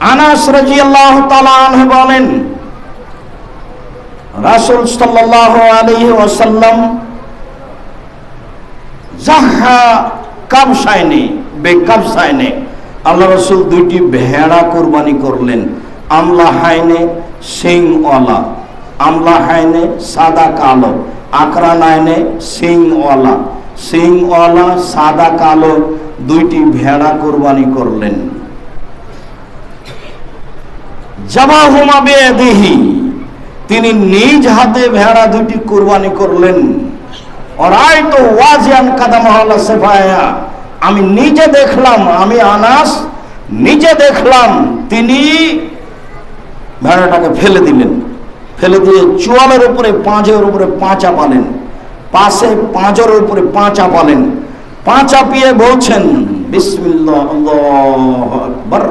আনাস রাজিয়াল্লাহু তাআলা আনহু বলেন, রাসূল সাল্লাল্লাহু আলাইহি ওয়াসাল্লাম জাহা কাবসায়নে বেকাবসায়নে আল্লাহ রসুল দুইটি ভেড়া কোরবানি করলেন। আমলা হাইনে সিংওয়ালা, আমলা হাইনে সাদা কালো, আকরা নাইনে সিংওয়ালা। সিংওয়ালা, সাদা কালো, দুইটি ভেড়া কোরবানি করলেন। তিনি নিজ হাতে ভেড়া দুটি কোরবানি করলেন। তো আমি নিজে দেখলাম, আমি আনাস নিজে দেখলাম, তিনি ভেড়াটাকে ফেলে দিলেন। ফেলে দিয়ে চোয়ালের উপরে পাঁচের উপরে পাঁচা পালেন। পাশে পাঁচের উপরে পাঁচা পালেন। পাঁচা পিয়ে বলছেন, বিসমিল্লাহ, আল্লাহ আকবার।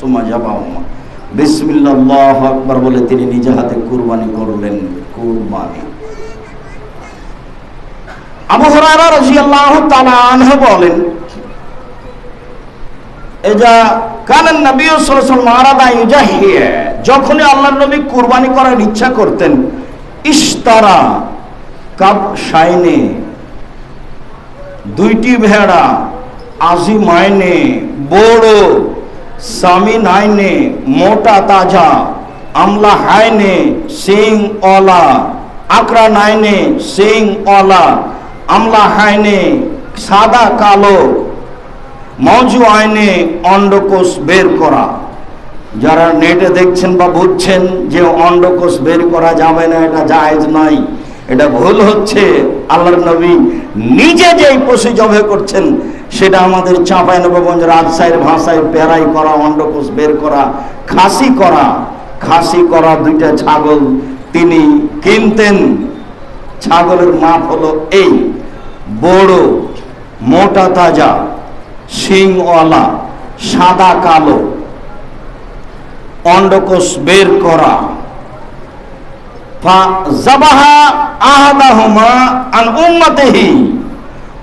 সুমা বিসমিল্লাহ আল্লাহ বলে তিনি নিজে হাতে কুরবানি করলেন, কুরবানি। বলেন নবী যখনই আল্লাহর নবী কুরবানি করার ইচ্ছা করতেন, ইশতারা কাব শাইনে দুইটি ভেড়া আজি মাইনে বড় সামি নাইনে মোটা তাজা, আমলা হাইনে সিং অলা। আকরা নাইনে সিং অলা। আমলা হাইনে সাদা কালো। মজু আইনে অন্ডকোষ বের করা। যারা নেটে দেখছেন বা বুঝছেন যে অন্ডকোষ বের করা যাবে না, এটা জায়েজ নাই। এটা ভুল হচ্ছে। আল্লাহর নবী নিজে যেই পশু জবে করছেন সেটা আমাদের চাঁপাই নবগঞ্জ রাজশাহীর ভাষায় পেরাই করা, অন্ডকোষ বের করা, খাসি করা খাসি করা দুইটা ছাগল তিনি কিনতেন। ছাগলের মাপ হলো এই, বড়, মোটা তাজা, শিংওয়ালা, সাদা, কালো। অন্ডকোষ বের করা। জাবাহা আহাদাহুমা আন উম্মাতিহি।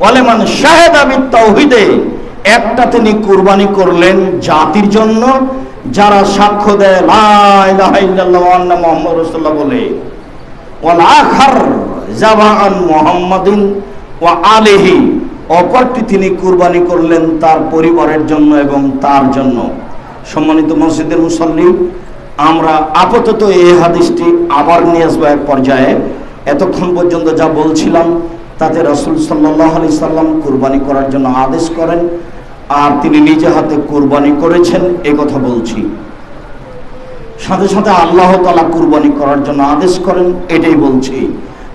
ওয়ালিমান শাহাদা বিত্তাউহিদে একটা তিনি কুরবানি করলেন জাতির জন্য, যারা সাক্ষ্য দেয় ওয়া আন্না বলে। ওয়াল আখার জাবাআন মুহাম্মাদিন ওয়া আলিহি। অপরটি তিনি কুরবানি করলেন তার পরিবারের জন্য এবং তার জন্য। সম্মানিত মসজিদের মুসল্লি, আমরা আপাতত এই হাদিসটি আবার নিয়ে আসব এক পর্যায়ে। এতক্ষণ পর্যন্ত যা বলছিলাম তাতে রসুল সাল্লাহ আলি সাল্লাম কুরবানি করার জন্য আদেশ করেন, আর তিনি নিজে হাতে কুরবানি করেছেন, এ কথা বলছি। সাথে সাথে আল্লাহ তালা কুরবানি করার জন্য আদেশ করেন, এটাই বলছি।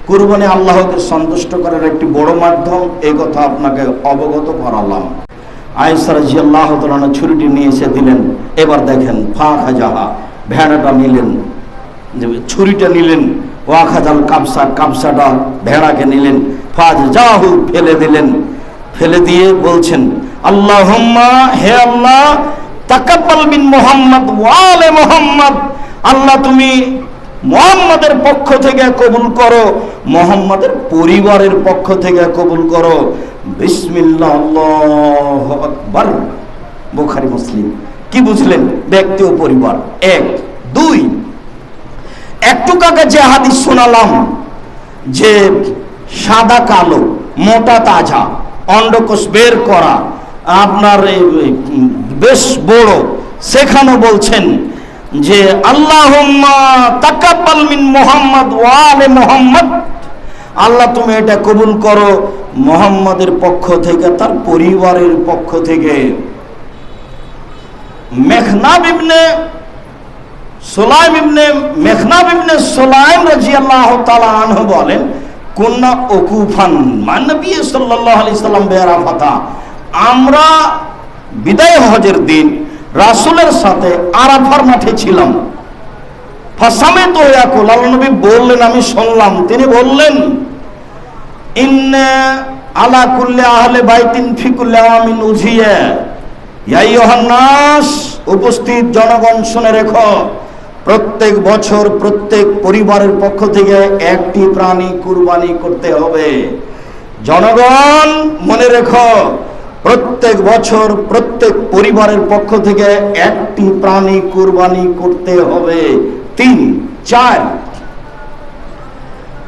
কুরবানি আল্লাহকে সন্তুষ্ট করার একটি বড় মাধ্যম এই কথা আপনাকে অবগত করালাম। আয়সার জি আল্লাহ তালা ছুরিটি নিয়ে এসে দিলেন, এবার দেখেন ফা খাজাহা ভেড়াটা নিলেন ছুরিটা নিলেন ওয়া খাজাল কাবসা কাবসাটা ভেড়াকে নিলেন ফাজ জাহু ফেলে দিলেন। ফেলে দিয়ে বলছেন আল্লাহ হে আল্লাহ, তাকাব্বাল বিন মোহাম্মদ, ওয়ালে মোহাম্মদ, আল্লাহ তুমি মোহাম্মদের পক্ষ থেকে কবুল করো, মোহাম্মদের পরিবারের পক্ষ থেকে কবুল করো। বিসমিল্লাহ আকবার। বুখারি, মুসলিম। কি বুঝলেন? ব্যক্তি ও পরিবার এক। দুই, একটু কাকে যে হাদিস শোনালাম, যে সাদা কালো, মোটা তাজা, অন্ডকোষ বের করা, আপনার বেশ বড়। সেখানেও বলছেন যে আল্লাহ মোহাম্মদ ওয়ালে মোহাম্মদ। আল্লাহ, তুমি এটা কবুল করো মোহাম্মদের পক্ষ থেকে, তার পরিবারের পক্ষ থেকে। মেঘনাব ইবনে সোলাইম ইবনে মেঘনাব ইবনে সোলাইম তাআলা আনহু বলেন কুন্না ওকুফান মানবী সাল্লাল্লাহু আলাইহি সাল্লাম বেরাফাতা আমরা বিদায় হজের দিন রাসুলের সাথে আরাফার মাঠে ছিলাম। ফাসামে তো ইয়াকুল আল্লাহ বললেন, আমি শুনলাম। তিনি বললেন, ইন্না আলা কুল্লি আহলে বাইতিন ফি কুল্লি আমিন উজিয়া। ইয়া আইয়ুহান নাস, উপস্থিত জনগণ শুনে রেখো। প্রত্যেক বছর প্রত্যেক পরিবারের পক্ষ থেকে একটি প্রাণী কুরবানি করতে হবে। জনগণ, মনে রেখো, প্রত্যেক বছর প্রত্যেক পরিবারের পক্ষ থেকে একটি প্রাণী কুরবানি করতে হবে। তিন, চার।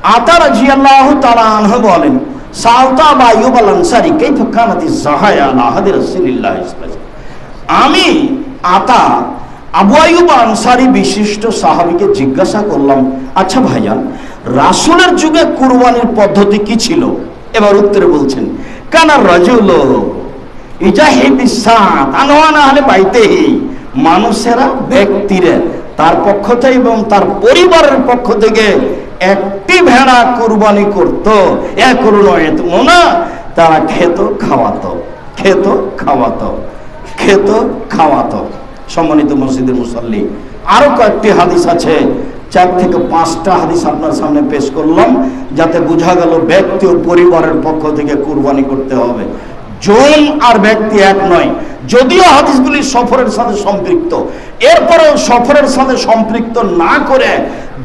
আতার জিয়াল্লাহ তাআলা আনহু বলেন, সাউতা বা আইয়ুব আল আনসারী কাইফা জাহায়া। আমি আতা আবু আইয়ুব আনসারি বিশিষ্ট সাহাবীকে জিজ্ঞাসা করলাম আচ্ছা ভাইজান, রাসূলের যুগে কুরবানির পদ্ধতি কি ছিল? এবার উত্তরে বলছেন, কানা রাজুল মানুষেরা ব্যক্তিরা, তার পক্ষ থেকে এবং তার পরিবারের পক্ষ থেকে একটি ভেড়া কুরবানি করত। এক মোনা, তারা খেত, খাওয়াতো খেত খাওয়াতো খেত, খাওয়াতো। সম্মানিত মসজিদের মুসল্লি। আরও কয়েকটি হাদিস আছে, চার থেকে পাঁচটা হাদিস আপনার সামনে পেশ করলাম, যাতে বোঝা গেল ব্যক্তি ও পরিবারের পক্ষ থেকে কুরবানি করতে হবে। জন আর ব্যক্তি এক নয়। যদিও হাদিসগুলি সফরের সাথে সম্পৃক্ত, এরপরেও সফরের সাথে সম্পৃক্ত না করে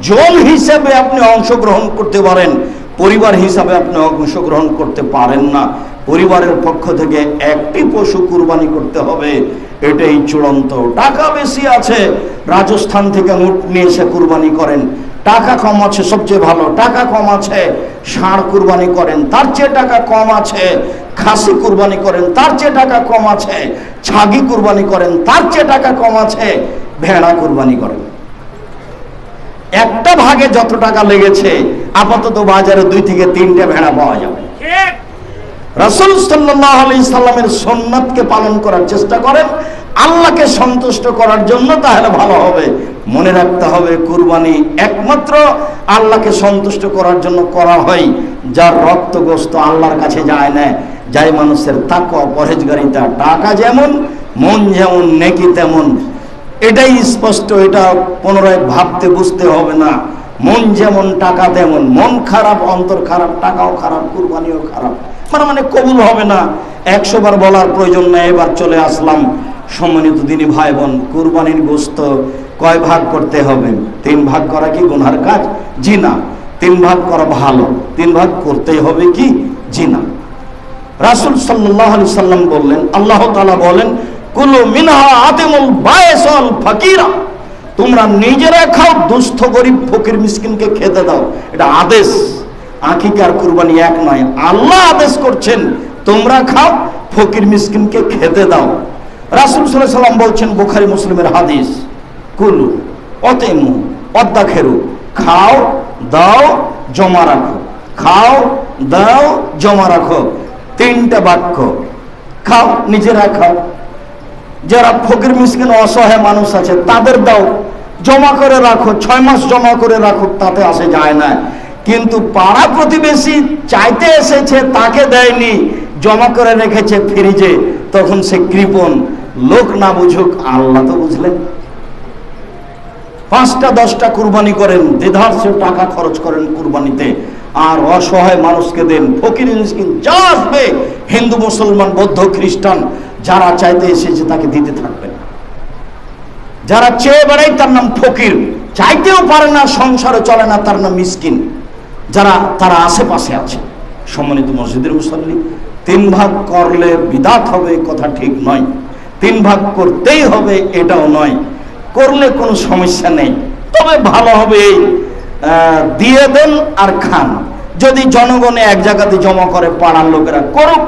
জন হিসেবে আপনি অংশগ্রহণ করতে পারেন, পরিবার হিসাবে আপনি অংশগ্রহণ করতে পারেন না। পরিবারের পক্ষ থেকে একটি পশু কুরবানি করতে হবে। এটাই চূড়ান্ত। টাকা বেশি আছে, রাজস্থান থেকে উট নিয়ে এসে কুরবানি করেন। টাকা কম আছে, সবচেয়ে ভালো, টাকা কম আছে, ষাঁড় কুরবানি করেন। তার চেয়ে টাকা কম আছে, খাসি কুরবানি করেন। তার চেয়ে টাকা কম আছে, ছাগি কুরবানি করেন। তার চেয়ে টাকা কম আছে, ভেড়া কুরবানি করেন। একটা ভাগে যত টাকা লেগেছে, আপাতত বাজারে দুই থেকে তিনটে ভেড়া পাওয়া যাবে। রাসূল সাল্লাল্লাহু আলাইহি সাল্লামের সুন্নাতকে পালন করার চেষ্টা করেন। আল্লাহকে সন্তুষ্ট করার জন্য তাহলে ভালো হবে। মনে রাখতে হবে, কুরবানি একমাত্র আল্লাহকে সন্তুষ্ট করার জন্য করা হয়। যার রক্ত গোস্ত আল্লাহর কাছে যায় না, যাই মানুষের তাকওয়া, পরহেজগারিতা, টাকা যেমন, মন যেমন, নেকি তেমন। এটাই স্পষ্ট, এটা পুনরায় ভাবতে বুঝতে হবে না। মন যেমন, টাকা তেমন। মন খারাপ, অন্তর খারাপ, টাকাও খারাপ, কুরবানিও খারাপ। মানে মানে কবুল হবে না। একশো বার বলার প্রয়োজন নেই, এবার চলে আসলাম সম্মানিত দিনী ভাই বোন কুরবানির গোস্ত কয় ভাগ করতে হবে? তিন ভাগ করা কি গুনহার কাজ? জি না তিন ভাগ করা ভালো। তিন ভাগ করতেই হবে কি? জি না রাসুল সাল্লাহ সাল্লাম বললেন, আল্লাহ তালা বলেন, কুলু মিনহা আতেমুল বায়েসল ফাকিরা। তোমরা নিজেরা খাও, দুস্থ গরিব ফকির মিসকিনকে খেতে দাও। এটা আদেশ। আকিকার কুরবানি এক নয়, আল্লাহ আদেশ করছেন, তোমরা খাও, ফকির মিসকিনকে খেতে দাও। রাসুল সাল্লাম বলছেন, বুখারি মুসলিমের হাদিস, কুলু, অতেমু অদ্দা খেরু খাও, দাও, জমা রাখো। খাও, দাও, জমা রাখো। তিনটা বাক্য, খাও, নিজেরা খাও। যারা ফকির মিসকিন, অসহায় মানুষ আছে, তাদের দাও। জমা করে রাখো, ছয় মাস জমা করে রাখো, তাতে আসে যায় না। কিন্তু পাড়া প্রতিবেশী চাইতে এসেছে, তাকে দেয়নি। জমা করে রেখেছে ফ্রিজে। তখন সে কৃপণ। লোক না বুঝুক, আল্লাহ তো বুঝলেন। পাঁচটা, দশটা কুরবানি করেন। দেধার্স টাকা খরচ করেন কুরবানিতে। আর অসহায় মানুষকে দেন। ফকির যা আসবে, হিন্দু, মুসলমান, বৌদ্ধ, খ্রিস্টান, যারা চাইতে এসেছে তাকে দিতে থাকবেন। যারা চেয়ে বেড়াই তার নাম ফকির। চাইতেও পারে না, সংসারে চলে না, তার নাম মিসকিন। যারা, তারা আশেপাশে আছে, সম্মানিত মসজিদের মুসল্লি, তিন ভাগ করলে বিদাত হবে কথা ঠিক নয়। তিন ভাগ করতেই হবে, এটাও নয়। করলে কোনো সমস্যা নেই। তবে ভালো হবে দিয়ে দেন আর খান। যদি জনগণে এক জায়গাতে জমা করে, পাড়ার লোকেরা করুক,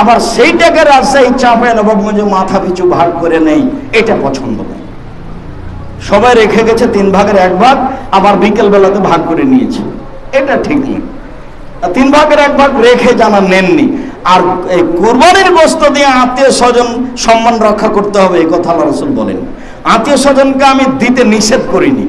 আবার সেইটাকে রাজশাহী চাপে নবাবগঞ্জে মাথা পিছু ভাগ করে নেই, এটা পছন্দ নেই সবাই রেখে গেছে তিন ভাগের এক ভাগ, আবার বিকেল বেলাতে ভাগ করে নিয়েছে। এটা ঠিক নেই তিন ভাগের এক ভাগ রেখে জানা নেননি। আর এই কোরবানির গোস্ত দিয়ে আত্মীয় স্বজন সম্মান রক্ষা করতে হবে, এই কথা আল্লাহ রসুল বলেন। আত্মীয় স্বজনকে আমি দিতে নিষেধ করিনি।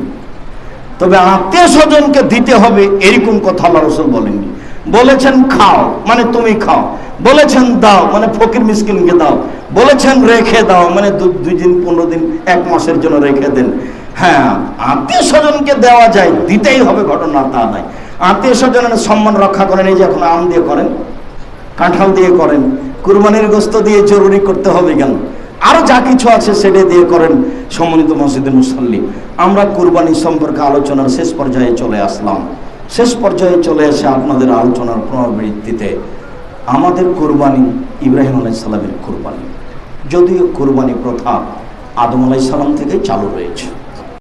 তবে আত্মীয় স্বজনকে দিতে হবে এরকম কথা আল্লাহ রসুল বলেননি। বলেছেন, খাও। মানে তুমি খাও। বলেছেন, দাও। মানে ফকির মিসকিনকে দাও। বলেছেন, রেখে দাও। মানে দুই দিন, পনেরো দিন, এক মাসের জন্য রেখে দেন। হ্যাঁ আত্মীয় স্বজনকে দেওয়া যায়, দিতেই হবে, ঘটনা তা নাই আত্মীয় স্বজনের সম্মান রক্ষা করেন, এই যে এখন আম দিয়ে করেন, কাঁঠাল দিয়ে করেন, কুরবানির গোস্ত দিয়ে জরুরি করতে হবে কেন? আরও যা কিছু আছে সেটা দিয়ে করেন সম্মানিত মসজিদে মুসল্লি। আমরা কুরবানি সম্পর্কে আলোচনার শেষ পর্যায়ে চলে আসলাম। শেষ পর্যায়ে চলে এসে আপনাদের আলোচনার পুনরাবৃত্তিতে আমাদের কোরবানি ইব্রাহিম আলাই সালামের কোরবানি, যদিও কোরবানি প্রথা আদম আলাই সালাম থেকে চালু রয়েছে।